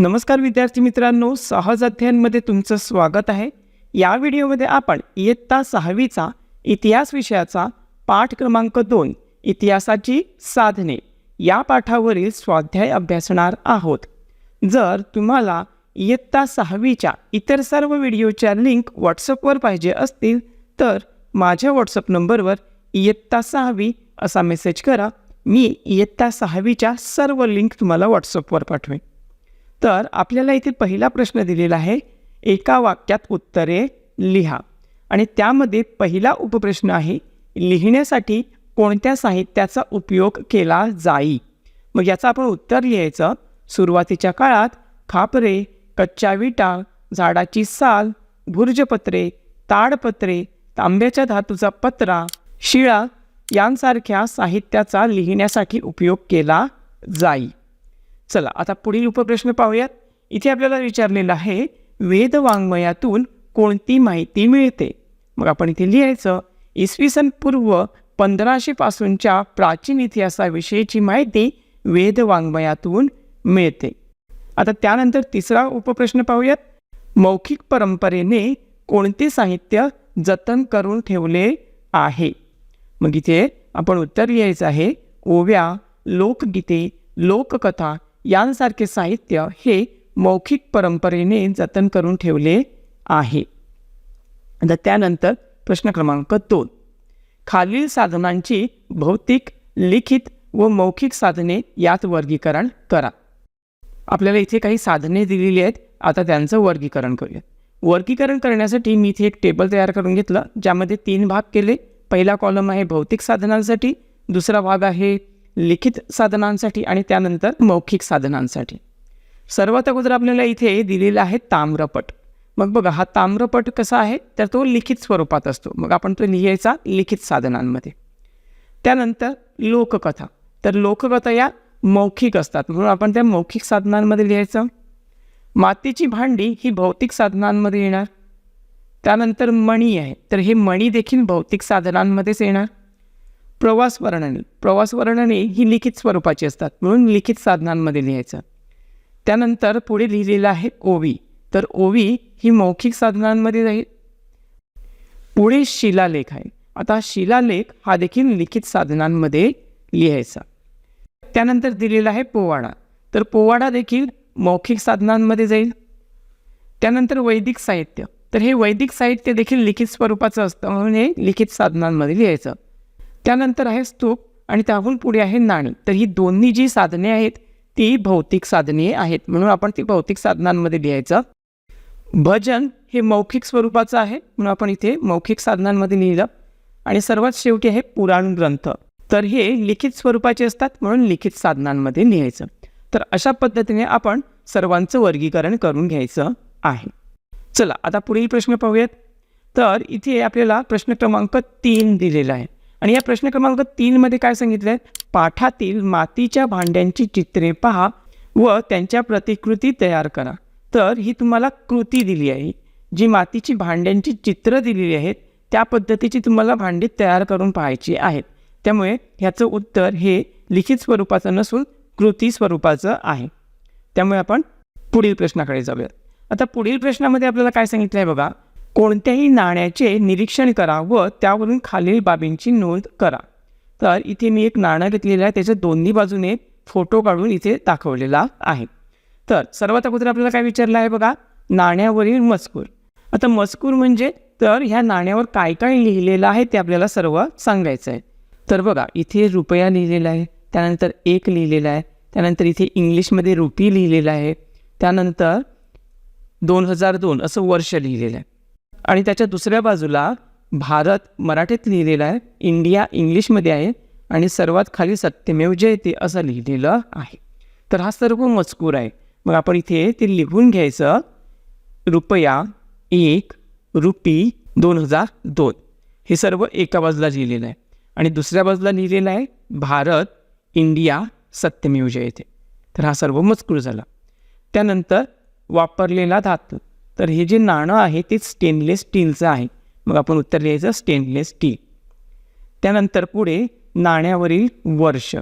नमस्कार विद्यार्थी मित्रांनो सहज अध्ययनमध्ये तुमचं स्वागत आहे. या व्हिडिओमध्ये आपण इयत्ता सहावीचा इतिहास विषयाचा पाठ क्रमांक दोन इतिहासाची साधने या पाठावरील स्वाध्याय अभ्यासणार आहोत. जर तुम्हाला इयत्ता सहावीच्या इतर सर्व व्हिडिओच्या लिंक व्हॉट्सअपवर पाहिजे असतील तर माझ्या व्हॉट्सअप नंबरवर इयत्ता सहावी असा मेसेज करा. मी इयत्ता सहावीच्या सर्व लिंक तुम्हाला व्हॉट्सअपवर पाठवेन. तर आपल्याला इथे पहिला प्रश्न दिलेला आहे. एका वाक्यात उत्तरे लिहा. आणि त्यामध्ये पहिला उपप्रश्न आहे लिहिण्यासाठी कोणत्या साहित्याचा उपयोग केला जाई? मग याचं आपण उत्तर लिहायचं. सुरुवातीच्या काळात खापरे कच्च्या विटा झाडाची साल भुर्जपत्रे ताडपत्रे तांब्याच्या धातूचा पत्रा शिळा यांसारख्या साहित्याचा लिहिण्यासाठी उपयोग केला जाई. चला आता पुढील उपप्रश्न पाहूयात. इथे आपल्याला विचारलेलं आहे वेद वाङ्मयातून कोणती माहिती मिळते? मग आपण इथे लिहायचं इसवी सन पूर्व पंधराशेपासूनच्या प्राचीन इतिहासाविषयीची माहिती वेद वाङ्मयातून मिळते. आता त्यानंतर तिसरा उपप्रश्न पाहूयात. मौखिक परंपरेने कोणते साहित्य जतन करून ठेवले आहे? मग इथे आपण उत्तर लिहायचं आहे ओव्या लोकगीते लोककथा यांसारखे साहित्य हे मौखिक परंपरेने जतन करून ठेवले आहे. आता त्यानंतर प्रश्न क्रमांक दोन. खालील साधनांची भौतिक लिखित व मौखिक साधने यात वर्गीकरण करा. आपल्याला इथे काही साधने दिलेली आहेत. आता त्यांचं वर्गीकरण करूया वर्गीकरण करण्यासाठी मी इथे एक टेबल तयार करून घेतलं ज्यामध्ये तीन भाग केले. पहिला कॉलम आहे भौतिक साधनांसाठी दुसरा भाग आहे लिखित साधनांसाठी आणि त्यानंतर मौखिक साधनांसाठी. सर्वात अगोदर आपल्याला इथे दिलेला आहे ताम्रपट. मग बघा हा ताम्रपट कसा आहे? तर तो लिखित स्वरूपात असतो. मग आपण तो लिहायचा लिखित साधनांमध्ये. त्यानंतर लोककथा. तर लोककथा या मौखिक असतात. म्हणून आपण त्या मौखिक साधनांमध्ये लिहायचं. मातीची भांडी ही भौतिक साधनांमध्ये येणार. त्यानंतर मणी आहे. तर हे मणी देखील भौतिक साधनांमध्येच येणार. प्रवास वर्णने. प्रवास वर्णने ही लिखित स्वरूपाची असतात. म्हणून लिखित साधनांमध्ये लिहायचं. त्यानंतर पुढे लिहिलेलं आहे ओवी. तर ओवी ही मौखिक साधनांमध्ये जाईल. पुढे शिलालेख आहे. आता शिलालेख हा देखील लिखित साधनांमध्ये लिहायचा. त्यानंतर दिलेला आहे पोवाडा. तर पोवाडा देखील मौखिक साधनांमध्ये जाईल. त्यानंतर वैदिक साहित्य. तर हे वैदिक साहित्य देखील लिखित स्वरूपाचं असतं म्हणून हे लिखित साधनांमध्ये लिहायचं. त्यानंतर आहे स्तूप आणि त्याहून पुढे आहे नाणी. तर ही दोन्ही जी साधने आहेत ती भौतिक साधने आहेत. म्हणून आपण ती भौतिक साधनांमध्ये लिहायचं. भजन हे मौखिक स्वरूपाचं आहे. म्हणून आपण इथे मौखिक साधनांमध्ये लिहिलं. आणि सर्वात शेवटी आहे पुराण ग्रंथ. तर हे लिखित स्वरूपाचे असतात म्हणून लिखित साधनांमध्ये लिहायचं. तर अशा पद्धतीने आपण सर्वांचं वर्गीकरण करून घ्यायचं आहे. चला आता पुढील प्रश्न पाहूयात. तर इथे आपल्याला प्रश्न क्रमांक तीन दिलेला आहे. आणि या प्रश्न क्रमांक तीनमध्ये काय सांगितलं आहे पाठातील मातीच्या भांड्यांची चित्रे पहा व त्यांच्या प्रतिकृती तयार करा. तर ही तुम्हाला कृती दिली आहे. जी मातीची भांड्यांची चित्र दिलेली आहेत त्या पद्धतीची तुम्हाला भांडी तयार करून पाहायची आहेत. त्यामुळे ह्याचं उत्तर हे लिखित स्वरूपाचं नसून कृती स्वरूपाचं आहे. त्यामुळे आपण पुढील प्रश्नाकडे जाऊयात. आता पुढील प्रश्नामध्ये आपल्याला काय सांगितलं आहे बघा? कोणत्याही नाण्याचे निरीक्षण करा व त्यावरून खालील बाबींची नोंद करा. तर इथे मी एक नाणं घेतलेलं आहे त्याच्या दोन्ही बाजूने फोटो काढून इथे दाखवलेला आहे. तर सर्वात अगोदर आपल्याला काय विचारलं आहे बघा? नाण्यावरील मजकूर. आता मजकूर म्हणजे तर ह्या नाण्यावर काय काय लिहिलेलं आहे ते आपल्याला सर्व सांगायचं आहे. तर बघा इथे रुपया लिहिलेला आहे त्यानंतर एक लिहिलेला आहे त्यानंतर इथे इंग्लिशमध्ये रुपी लिहिलेलं आहे त्यानंतर दोन हजार दोन असं वर्ष लिहिलेलं आहे. आणि त्याच्या दुसऱ्या बाजूला भारत मराठीत लिहिलेलं आहे इंडिया इंग्लिशमध्ये आहे आणि सर्वात खाली सत्यमेव जयते असं लिहिलेलं आहे. तर हा सर्व मजकूर आहे. मग आपण इथे ते लिहून घ्यायचं. रुपया एक रुपी दोन हजार दोन. हे सर्व एका बाजूला लिहिलेलं आहे. आणि दुसऱ्या बाजूला लिहिलेलं आहे भारत इंडिया सत्यमेव जयते तर हा सर्व मजकूर झाला. त्यानंतर वापरलेला धातू. तर हे जे नाणं आहे ते स्टेनलेस स्टीलचं आहे. मग आपण उत्तर लिहायचं स्टेनलेस स्टील त्यानंतर पुढे नाण्यावरील वर्ष.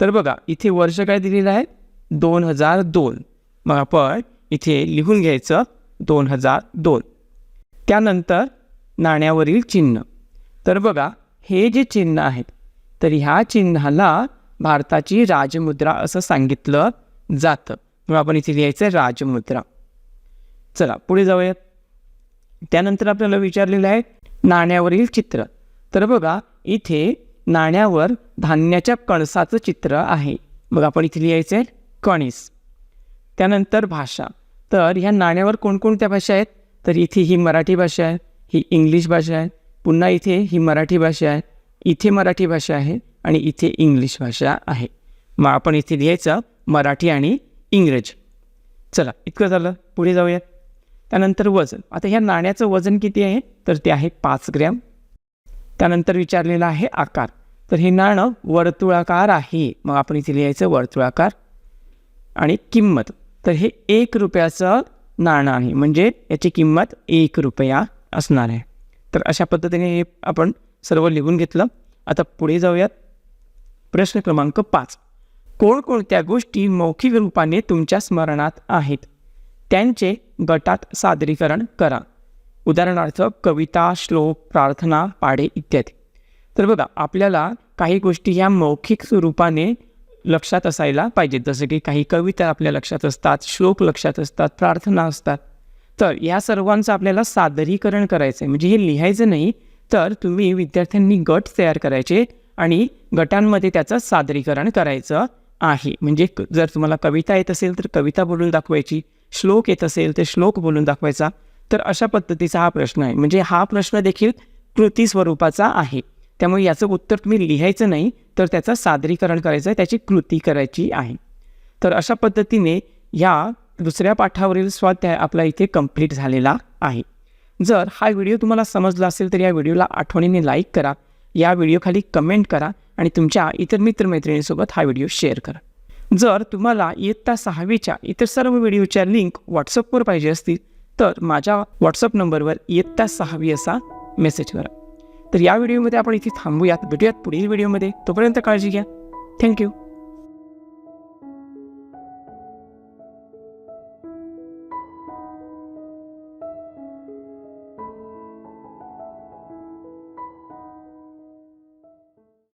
तर बघा इथे वर्ष काय दिलेलं आहे? दोन हजार दोन. मग आपण इथे लिहून घ्यायचं दोन हजार दोन. त्यानंतर नाण्यावरील चिन्ह. तर बघा हे जे चिन्ह आहेत तर ह्या चिन्हाला भारताची राजमुद्रा असं सांगितलं जातं. मग आपण इथे लिहायचं राजमुद्रा. चला पुढे जाऊयात. त्यानंतर आपल्याला विचारलेलं आहे नाण्यावरील चित्र. तर बघा इथे नाण्यावर धान्याच्या कणसाचं चित्र आहे. मग आपण इथे लिहायचं आहे कणीस. त्यानंतर भाषा. तर ह्या नाण्यावर कोणकोणत्या भाषा आहेत? तर इथे ही मराठी भाषा आहे ही इंग्लिश भाषा आहे पुन्हा इथे ही मराठी भाषा आहे इथे मराठी भाषा आहे आणि इथे इंग्लिश भाषा आहे. मग आपण इथे लिहायचं मराठी आणि इंग्रज. चला इतकं झालं पुढे जाऊया त्यानंतर वजन. आता ह्या नाण्याचं वजन किती आहे? तर ते आहे पाच ग्रॅम. त्यानंतर विचारलेलं आहे आकार. तर हे नाणं वर्तुळाकार आहे. मग आपण इथे लिहायचं वर्तुळाकार आणि किंमत. तर हे एक रुपयाचं नाणं आहे. म्हणजे याची किंमत एक रुपया असणार आहे. तर अशा पद्धतीने हे आपण सर्व लिहून घेतलं. आता पुढे जाऊयात. प्रश्न क्रमांक पाच. कोणकोणत्या गोष्टी मौखिक रूपाने तुमच्या स्मरणात आहेत? त्यांचे गटात सादरीकरण करा. उदाहरणार्थ कविता श्लोक प्रार्थना पाढे इत्यादी. तर बघा आपल्याला काही गोष्टी ह्या मौखिक स्वरूपाने लक्षात असायला पाहिजेत. जसं की काही कविता आपल्या लक्षात असतात श्लोक लक्षात असतात प्रार्थना असतात. तर या सर्वांचं आपल्याला सादरीकरण करायचं आहे म्हणजे हे लिहायचं नाही तर तुम्ही विद्यार्थ्यांनी गट तयार करायचे आणि गटांमध्ये त्याचं सादरीकरण करायचं आहे. म्हणजे जर तुम्हाला कविता येत असेल तर कविता बोलून दाखवायची. श्लोक येत असेल ते श्लोक बोलून दाखवायचा. तर अशा पद्धतीचा हा प्रश्न आहे. म्हणजे हा प्रश्न देखील कृती स्वरूपाचा आहे. त्यामुळे याचं उत्तर तुम्ही लिहायचं नाही तर त्याचं सादरीकरण करायचं आहे त्याची कृती करायची आहे. तर अशा पद्धतीने या दुसऱ्या पाठावरील स्वाध्याय आपला इथे कंप्लीट झालेला आहे. जर हा व्हिडिओ तुम्हाला समजला असेल तर या व्हिडिओला आठवणीने लाईक करा. या व्हिडिओखाली कमेंट करा आणि तुमच्या इतर मित्रमैत्रिणींसोबत हा व्हिडिओ शेअर करा. जर तुम्हाला इयत्ता सहावीच्या इतर सर्व व्हिडिओच्या लिंक व्हॉट्सअपवर पाहिजे असतील तर माझ्या व्हॉट्सअप नंबरवर इयत्ता सहावी असा मेसेज करा. तर या व्हिडिओमध्ये आपण इथे थांबूयात भेटूयात पुढील व्हिडिओमध्ये. तोपर्यंत काळजी घ्या. थँक्यू